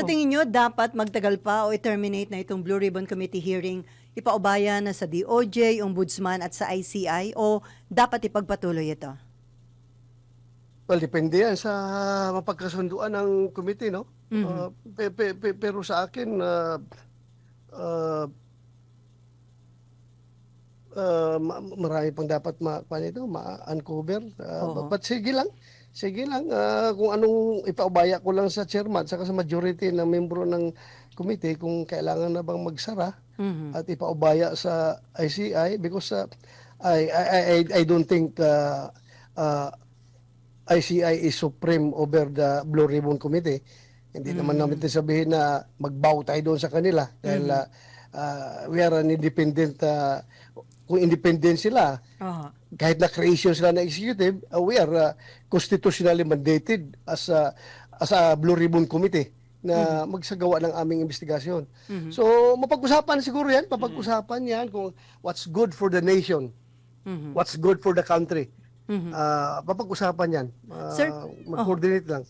Sa tingin nyo, dapat magtagal pa o i-terminate na itong Blue Ribbon Committee hearing, ipaubaya na sa DOJ, Ombudsman at sa ICI o dapat ipagpatuloy ito? Well, depende yan sa mapagkasunduan ng committee, no? Mhm. Uh, pe- pe- pe- pero sa akin, uh, uh, uh, ma- marami pang dapat ma, ito, ma-uncover. Uh, Oo. but sige lang, sige lang. uh, kung anong ipaubaya ko lang sa chairman, saka sa majority ng membro ng committee, kung kailangan na bang magsara, Mhm. at ipaubaya sa ICI because uh, I, I I I don't think uh, uh, ICI is supreme over the Blue Ribbon Committee. Hindi naman namin sabihin na magbow tayo doon sa kanila dahil uh, uh, we are an independent uh, kung independent sila Aha. kahit na creation sila ng executive, uh, we are uh, constitutionally mandated as a, as a Blue Ribbon Committee na magsagawa ng aming investigasyon. So, mapag-usapan siguro yan, mapag-usapan yan kung what's good for the nation, Mhm. what's good for the country. Mhm. Ah, mapag-usapan yan. Ah, Sir, mag-coordinate lang.